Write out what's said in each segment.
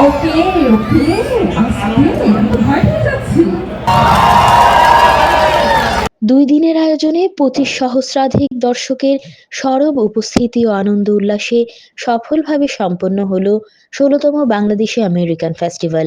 আমি যাচ্ছি। দুই দিনের আয়োজনে পঁচিশ সহস্রাধিক দর্শকের সরব উপস্থিতি ও আনন্দ উল্লাসে সফলভাবে সম্পন্ন হল ষোলতম বাংলাদেশে আমেরিকান ফেস্টিভ্যাল।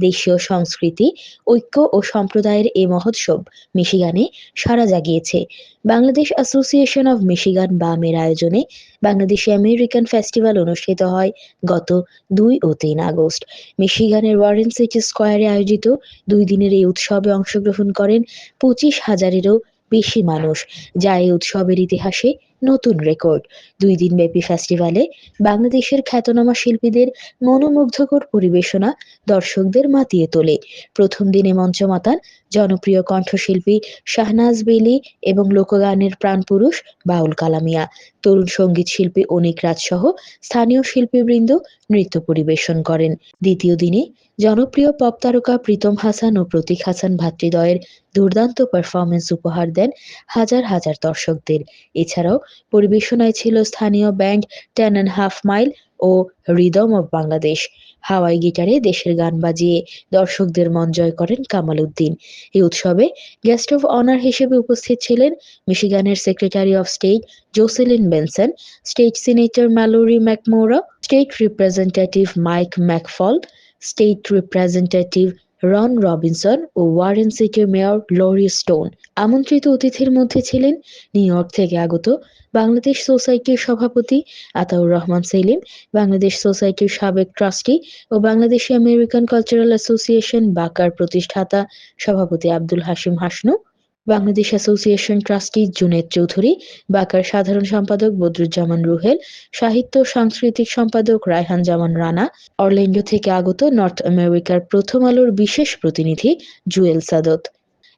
দেশীয় সংস্কৃতি, ঐক্য ও সম্প্রদায়ের এই মহোৎসব মিশিগানে সাড়া জাগিয়েছে। বাংলাদেশ অ্যাসোসিয়েশন অব মিশিগান বামের আয়োজনে বাংলাদেশি আমেরিকান ফেস্টিভ্যাল অনুষ্ঠিত হয় গত দুই ও তিন আগস্ট। মিশিগানের ওয়ারেন সিটি স্কোয়ারে আয়োজিত দুই দিনের এই উৎসবে অংশগ্রহণ করেন পঁচিশ হাজারেরও বেশি মানুষ, যা এই উৎসবের ইতিহাসে নতুন রেকর্ড। দুই দিনব্যাপী ফেস্টিভ্যালে বাংলাদেশের খ্যাতনামা শিল্পীদের মনোমুগ্ধকর পরিবেশনা দর্শকদের মাতিয়ে তোলে। প্রথম দিনে মঞ্চ মাতান জনপ্রিয় কণ্ঠশিল্পী শাহনাজ বেলি এবং লোকগানের প্রাণপুরুষ বাউল কালামিয়া। তরুণ সংগীত শিল্পী অনিক রাজ সহ স্থানীয় শিল্পীবৃন্দ নৃত্য পরিবেশন করেন। দ্বিতীয় দিনে জনপ্রিয় পপ তারকা প্রীতম হাসান ও প্রতীক হাসান ভ্রাতৃদ্বয়ের দুর্দান্ত পারফরমেন্স উপহার দেন হাজার হাজার দর্শকদের। এছাড়াও পরিবেশনায় ছিল স্থানীয় band ten and half mile O rhythm of Bangladesh. Hawaii গিটারে দেশের গান বাজিয়ে দর্শকদের মন জয় করেন কামাল উদ্দিন। এই উৎসবে গেস্ট অফ অনার হিসেবে উপস্থিত ছিলেন মিশিগানের secretary of state Jocelyn Benson, state senator Mallory McMorrow, state representative Mike McFall, state representative Ron Robinson O Warren সিটির মেয়র লরি স্টোন আমন্ত্রিত অতিথির মধ্যে ছিলেন নিউ ইয়র্ক থেকে আগত বাংলাদেশ সোসাইটির সভাপতি আতাউর রহমান সেলিম, বাংলাদেশ সোসাইটির সাবেক ট্রাস্টি ও বাংলাদেশি আমেরিকান কালচারাল অ্যাসোসিয়েশন বাকার প্রতিষ্ঠাতা সভাপতি আব্দুল হাশিম হাসনু বাংলাদেশ অ্যাসোসিয়েশন ট্রাস্টি জুনেদ চৌধুরী, বাকার সাধারণ সম্পাদক বদরুজ্জামান রুহেল, সাহিত্য সাংস্কৃতিক সম্পাদক রায়হান জামান রানা অরল্যান্ডো থেকে আগত নর্থ আমেরিকার প্রথম আলোর বিশেষ প্রতিনিধি জুয়েল সাদত।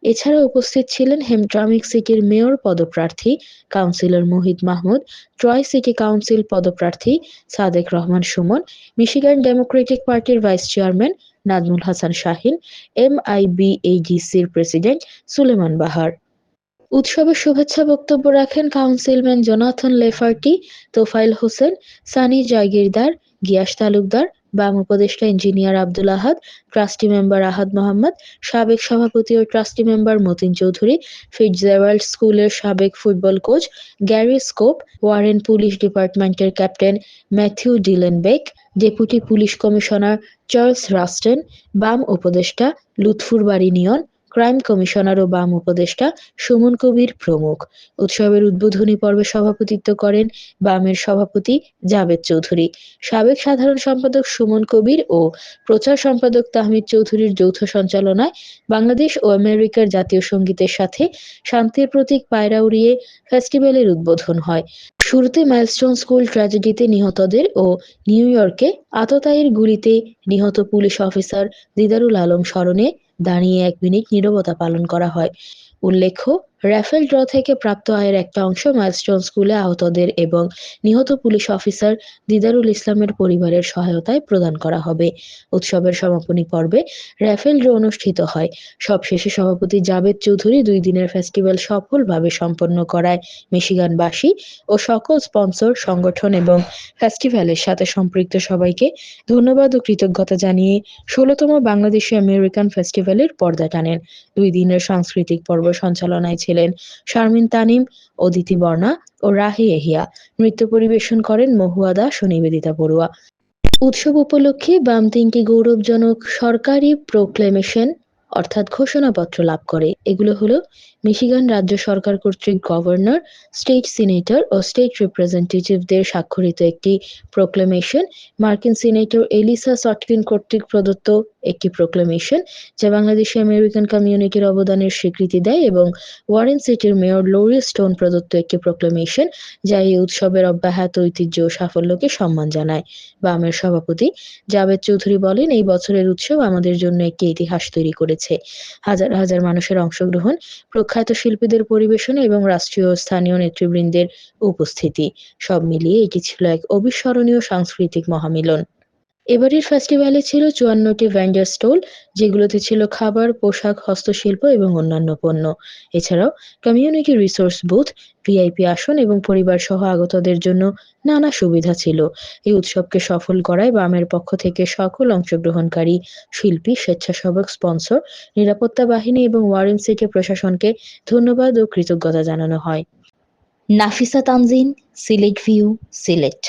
এছাড়া উপস্থিত ছিলেন হেমট্রামিক সিটির মেয়র পদপ্রার্থী councillor Mohit Mahmud Troy city council পদপ্রার্থী সাদেক রহমান সুমন, মিশিগান ডেমোক্রেটিক পার্টির vice chairman Nazmul Hasan Shahin M I B এইডিসির president Suleman Bahar. উৎসবে শুভেচ্ছা বক্তব্য রাখেন councilman Jonathan Lafferty Tofail Hossain, Sunny Jagirdar, Gias Talukdar, বাম উপদেষ্টা engineer Abdul Ahad, trustee member Ahad Mohammad, সাবেক সভাপতি ও trustee member Matin Chowdhury, Fitzgerald স্কুলের সাবেক football coach Gary Scope, Warren police ডিপার্টমেন্টের captain Matthew Dylan Beck deputy police commissioner Charles Rasten, বাম উপদেষ্টা লুৎফুর বাড়ি নিয়ন, ক্রাইম কমিশনার ও বাম উপদেষ্টা সুমন কবির প্রমুখ। উৎসবের উদ্বোধনী পর্বে সভাপতিত্ব করেন বামের সভাপতি জাভেদ চৌধুরী। সাবেক সাধারণ সম্পাদক সুমন কবির ও প্রচার সম্পাদক তাহমিদ চৌধুরীর যৌথ সঞ্চালনায় বাংলাদেশ ও আমেরিকার জাতীয় সঙ্গীতের সাথে শান্তির প্রতীক পায়রা উড়িয়ে ফেস্টিভ্যালের উদ্বোধন হয়। শুরুতে মাইলস্টোন স্কুল ট্র্যাজেডিতে নিহতদের ও নিউ ইয়র্কে আততায়ীর গুলিতে নিহত পুলিশ অফিসার দিদারুল আলম স্মরণে দাঁড়িয়ে এক মিনিট নীরবতা পালন করা হয়। উল্লেখ্য র্যাফেল ড্র থেকে প্রাপ্ত আয়ের একটা অংশ মাইলস্টোন স্কুলে আহতদের এবং নিহত পুলিশ অফিসার দিদারুল ইসলামের পরিবারের সহায়তায় প্রদান করা হবে। উৎসবের সমাপনী পর্বে র্যাফেল ড্র অনুষ্ঠিত হয়। সবশেষে সভাপতি জাবেদ চৌধুরী দুই দিনের ফেস্টিভ্যাল সফলভাবে সম্পন্ন করায় মিশিগানবাসী ও সকল স্পন্সর, সংগঠন এবং ফেস্টিভ্যালের সাথে সম্পৃক্ত সবাইকে ধন্যবাদ ও কৃতজ্ঞতা জানিয়ে ষোলতম বাংলাদেশি আমেরিকান ফেস্টিভ্যালের পর্দা টানেন। দুই দিনের সাংস্কৃতিক পর্ব সঞ্চালনায় ছিলেন শারমিন তানিম, অদিতি বর্ণা ও রাহি এহিয়া। নৃত্য পরিবেশন করেন মহুয়া দাস ও নিবেদিতা বড়ুয়া উৎসব উপলক্ষে বাম তিনটি গৌরবজনক সরকারি প্রোক্লেমেশন অর্থাৎ ঘোষণাপত্র লাভ করে। এগুলো হলো মিশিগান রাজ্য সরকার কর্তৃক গভর্নর, স্টেট সিনেটর ও স্টেট রিপ্রেজেন্টেটিভদের স্বাক্ষরিত একটি প্রোক্লেমেশন। মার্কিন সিনেটর এলিসা সটকিন কর্তৃক প্রদত্ত একটি প্রোক্লেমেশন, যা বাংলাদেশি আমেরিকান কমিউনিটির অবদানের স্বীকৃতি দেয় এবং ওয়ারেন সিটির মেয়র লোরি স্টোন প্রদত্ত একটি প্রোক্লেমেশন, যা এই উৎসবের অব্যাহত ঐতিহ্য ও সাফল্যকে সম্মান জানায়। বামের সভাপতি জাভেদ চৌধুরী বলেন, এই বছরের উৎসব আমাদের জন্য একটি ইতিহাস তৈরি করেছে হাজার হাজার মানুষের অংশগ্রহণ, প্রখ্যাত শিল্পীদের পরিবেশনা এবং রাষ্ট্রীয় স্থানীয় নেতৃবৃন্দের উপস্থিতি। সব মিলিয়ে এটি ছিল এক অবিস্মরণীয় সাংস্কৃতিক মহামিলন। এবারের ফেস্টিভ্যালে ছিল চুয়ান্নটি ভেন্ডার স্টল যেগুলোতে ছিল খাবার, পোশাক, হস্তশিল্প এবং অন্যান্য পণ্য। এছাড়াও কমিউনিটি রিসোর্স বুথ ভিআইপি আসন এবং পরিবার সহ আগতদের জন্য নানা সুবিধা ছিল। এই উৎসবকে সফল করায় বামের পক্ষ থেকে সকল অংশগ্রহণকারী, শিল্পী, স্বেচ্ছাসেবক স্পন্সর নিরাপত্তা বাহিনী এবং ওয়ারেন সিটি প্রশাসনকে ধন্যবাদ ও কৃতজ্ঞতা জানানো হয়। নাফিসা তানজিন, সিলেট ভিউ সিলেট।